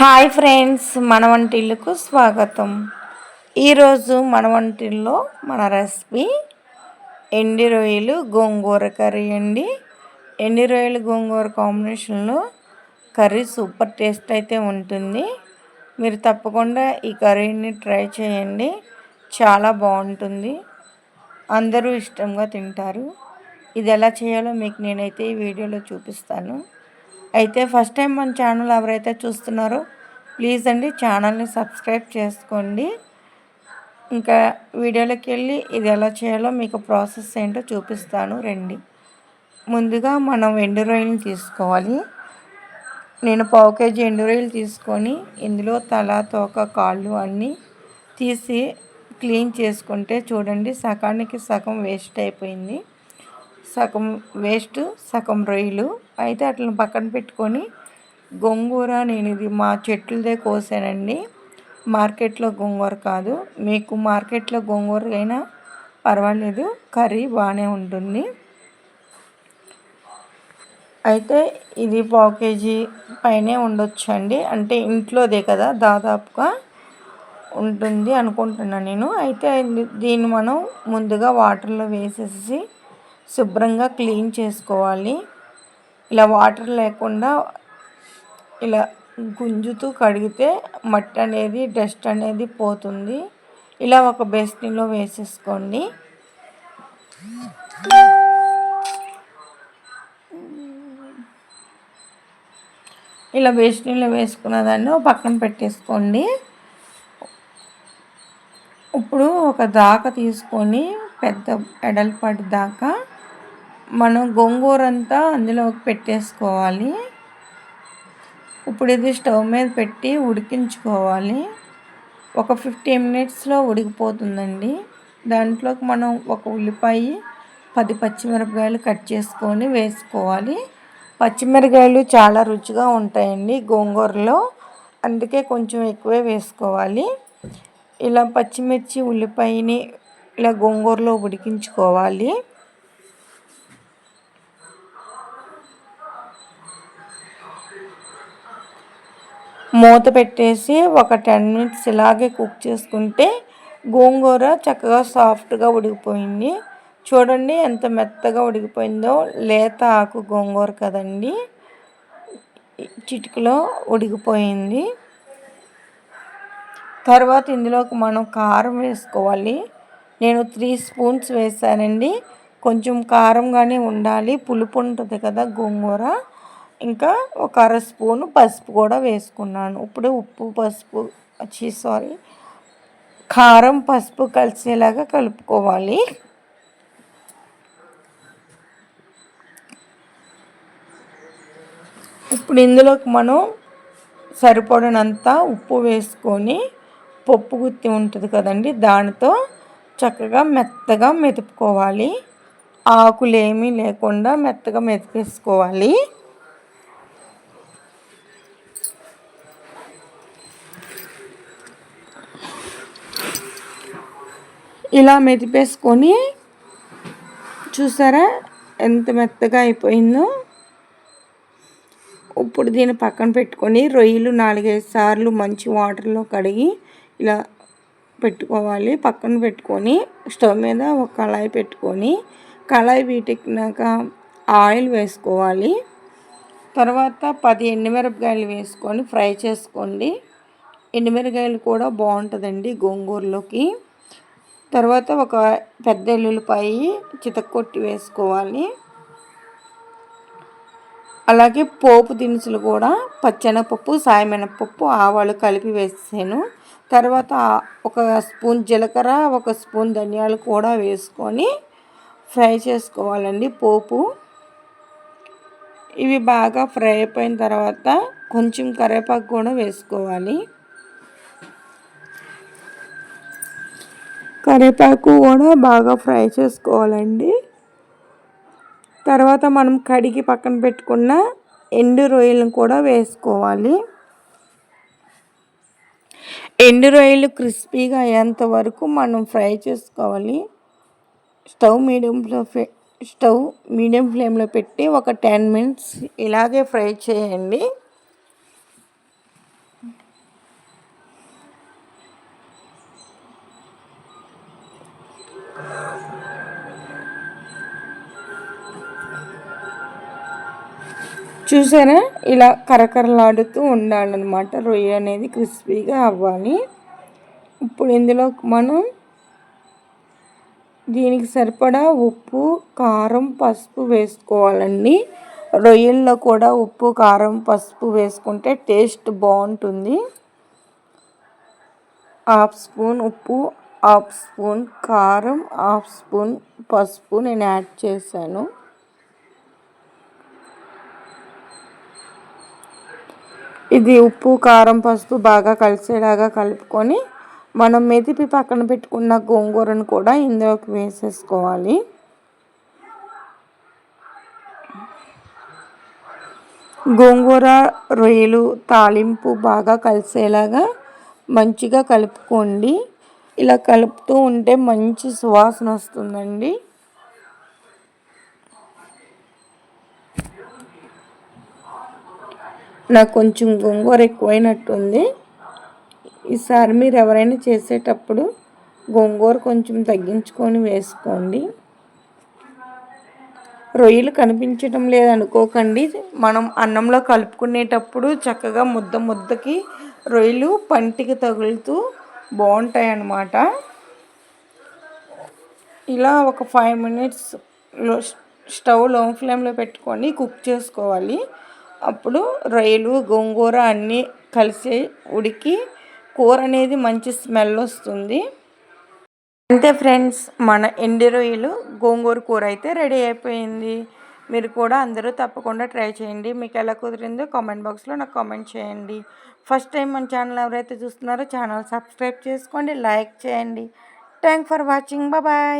Hi friends మన వంటిల్లుకు స్వాగతం. ఈరోజు మన వంటిల్లో మన రెసిపీ ఎండి రొయ్యలు గోంగూర కర్రీ అండి. ఎండి రొయ్యలు గోంగూర కాంబినేషన్లో కర్రీ సూపర్ టేస్ట్ అయితే ఉంటుంది. మీరు తప్పకుండా ఈ కర్రీని ట్రై చేయండి. చాలా బాగుంటుంది. అందరూ ఇష్టంగా తింటారు. ఇది ఎలా చేయాలో మీకు నేనైతే ఈ వీడియోలో చూపిస్తాను. అయితే ఫస్ట్ టైం మన ఛానల్ ఎవరైతే చూస్తున్నారో ప్లీజ్ అండి ఛానల్ని సబ్స్క్రైబ్ చేసుకోండి. ఇంకా వీడియోలోకి వెళ్ళి ఇది ఎలా చేయాలో మీకు ప్రాసెస్ ఏంటో చూపిస్తాను రండి. ముందుగా మనం ఎండు రొయ్యలు తీసుకోవాలి. నేను పావు కేజీ ఎండు రొయ్యలు తీసుకొని ఇందులో తల తోక కాళ్ళు అన్నీ తీసి క్లీన్ చేసుకుంటే చూడండి సగానికి సగం వేస్ట్ అయిపోయింది. సగం వేస్ట్ సగం రొయ్యలు. అయితే అట్లా పక్కన పెట్టుకొని గోంగూర నేను ఇది మా చెట్లదే కోసానండి. మార్కెట్లో గోంగూర కాదు. మీకు మార్కెట్లో గోంగూర అయినా పర్వాలేదు. కర్రీ బాగానే ఉంటుంది. అయితే ఇది పావు కేజీ పైనే ఉండొచ్చు అండి అంటే ఇంట్లోదే కదా దాదాపుగా ఉంటుంది అనుకుంటున్నాను నేను. అయితే దీన్ని మనం ముందుగా వాటర్లో వేసేసి శుభ్రంగా క్లీన్ చేసుకోవాలి. ఇలా వాటర్ లేకుండా ఇలా గుంజుతూ కడిగితే మట్టి అనేది డస్ట్ అనేది పోతుంది. ఇలా ఒక బేస్నిలో వేసేసుకోండి. ఇలా బేస్నిలో వేసుకున్న దాన్ని పక్కన పెట్టేసుకోండి. ఇప్పుడు ఒక దాకా తీసుకొని పెద్ద ఎడల్పాటి దాకా మనం గోంగూర అంతా అందులోకి పెట్టేసుకోవాలి. ఇప్పుడు ఇది స్టవ్ మీద పెట్టి ఉడికించుకోవాలి. ఒక ఫిఫ్టీ మినిట్స్లో ఉడికిపోతుందండి. దాంట్లోకి మనం ఒక ఉల్లిపాయ పది పచ్చిమిరపకాయలు కట్ చేసుకొని వేసుకోవాలి. పచ్చిమిరపకాయలు చాలా రుచిగా ఉంటాయండి గోంగూరలో. అందుకే కొంచెం ఎక్కువే వేసుకోవాలి. ఇలా పచ్చిమిర్చి ఉల్లిపాయని ఇలా గోంగూరలో ఉడికించుకోవాలి. మూత పెట్టేసి ఒక టెన్ మినిట్స్ ఇలాగే కుక్ చేసుకుంటే గోంగూర చక్కగా సాఫ్ట్గా ఉడికిపోయింది. చూడండి ఎంత మెత్తగా ఉడికిపోయిందో లేత ఆకు గోంగూర కదండి. చిటికలో ఉడికిపోయింది. తర్వాత ఇందులోకి మనం కారం వేసుకోవాలి. నేను త్రీ స్పూన్స్ వేసానండి. కొంచెం కారంగానే ఉండాలి. పులుపు ఉంటుంది కదా గోంగూర. ఇంకా ఒక అర స్పూను పసుపు కూడా వేసుకున్నాను. ఇప్పుడు ఉప్పు పసుపు వచ్చి సారీ కారం పసుపు కలిసేలాగా కలుపుకోవాలి. ఇప్పుడు ఇందులోకి మనం సరిపడినంత ఉప్పు వేసుకొని పప్పు గుత్తి ఉంటుంది కదండి దానితో చక్కగా మెత్తగా మెతుపుకోవాలి ఆకులేమీ లేకుండా మెత్తగా మెతిపేసుకోవాలి ఇలా మెదిపేసుకొని చూసారా ఎంత మెత్తగా అయిపోయిందో? ఇప్పుడు దీన్ని పక్కన పెట్టుకొని రొయ్యలు నాలుగైదు సార్లు మంచి వాటర్లో కడిగి ఇలా పెట్టుకోవాలి. పక్కన పెట్టుకొని స్టవ్ మీద ఒక కళాయి పెట్టుకొని కళాయి వీటెక్కినాక ఆయిల్ వేసుకోవాలి. తర్వాత పది ఎండుమిరపకాయలు వేసుకొని ఫ్రై చేసుకోండి. ఎండుమిరకాయలు కూడా బాగుంటుందండి గోంగూరలోకి. తర్వాత ఒక పెద్ద ఎల్లుల్లిపాయ చితక్కొట్టి వేసుకోవాలి. అలాగే పోపు దినుసులు కూడా పచ్చెనపప్పు సాయమినపప్పు ఆవాలు కలిపి వేసాను. తర్వాత ఒక స్పూన్ జీలకర్ర ఒక స్పూన్ ధనియాలు కూడా వేసుకొని ఫ్రై చేసుకోవాలండి పోపు. ఇవి బాగా ఫ్రై అయిపోయిన తర్వాత కొంచెం కరివేపాకు కూడా వేసుకోవాలి. కరివేపాకు కూడా బాగా ఫ్రై చేసుకోవాలండి. తర్వాత మనం కడిగి పక్కన పెట్టుకున్న ఎండు రొయ్యలను కూడా వేసుకోవాలి. ఎండు రొయ్యలు క్రిస్పీగా అయ్యేంత వరకు మనం ఫ్రై చేసుకోవాలి. స్టవ్ మీడియంలో స్టవ్ మీడియం ఫ్లేమ్లో పెట్టి ఒక టెన్ మినిట్స్ ఇలాగే ఫ్రై చేయండి. చూసారా? ఇలా కరకరలాడుతూ ఉండాలన్నమాట. రొయ్య అనేది క్రిస్పీగా అవ్వాలి. ఇప్పుడు ఇందులో మనం దీనికి సరిపడా ఉప్పు కారం పసుపు వేసుకోవాలండి. రొయ్యల్లో కూడా ఉప్పు కారం పసుపు వేసుకుంటే టేస్ట్ బాగుంటుంది. హాఫ్ స్పూన్ ఉప్పు హాఫ్ స్పూన్ కారం హాఫ్ స్పూన్ పసుపు నేను యాడ్ చేశాను. ఇది ఉప్పు కారం పసుపు బాగా కలిసేలాగా కలుపుకొని మనం మెదిపి పక్కన పెట్టుకున్న గోంగూరను కూడా ఇందులోకి వేసేసుకోవాలి. గోంగూర రొయ్యలు తాలింపు బాగా కలిసేలాగా మంచిగా కలుపుకోండి. ఇలా కలుపుతూ ఉంటే మంచి సువాసన వస్తుందండి. నాకు కొంచెం గోంగూర ఎక్కువైనట్టుంది. ఈసారి మీరు ఎవరైనా చేసేటప్పుడు గోంగూర కొంచెం తగ్గించుకొని వేసుకోండి. రొయ్యలు కనిపించడం లేదనుకోకండి మనం అన్నంలో కలుపుకునేటప్పుడు చక్కగా ముద్ద ముద్దకి రొయ్యలు పంటికి తగులుతూ బాగుంటాయి అన్నమాట ఇలా ఒక ఫైవ్ మినిట్స్లో స్టవ్లో ఫ్లేమ్లో పెట్టుకొని కుక్ చేసుకోవాలి. అప్పుడు రొయ్యలు గోంగూర అన్నీ కలిసి ఉడికి కూర అనేది మంచి స్మెల్ వస్తుంది. అంతే ఫ్రెండ్స్ మన ఎండి రొయ్యలు గోంగూర కూర అయితే రెడీ అయిపోయింది. మీరు కూడా అందరూ తప్పకుండా ట్రై చేయండి. మీకు ఎలా కుదిరిందో కామెంట్ బాక్స్లో నాకు కామెంట్ చేయండి. ఫస్ట్ టైం మన ఛానల్ ఎవరైతే చూస్తున్నారో ఛానల్ సబ్స్క్రైబ్ చేసుకోండి లైక్ చేయండి. Thank for watching. బాయ్.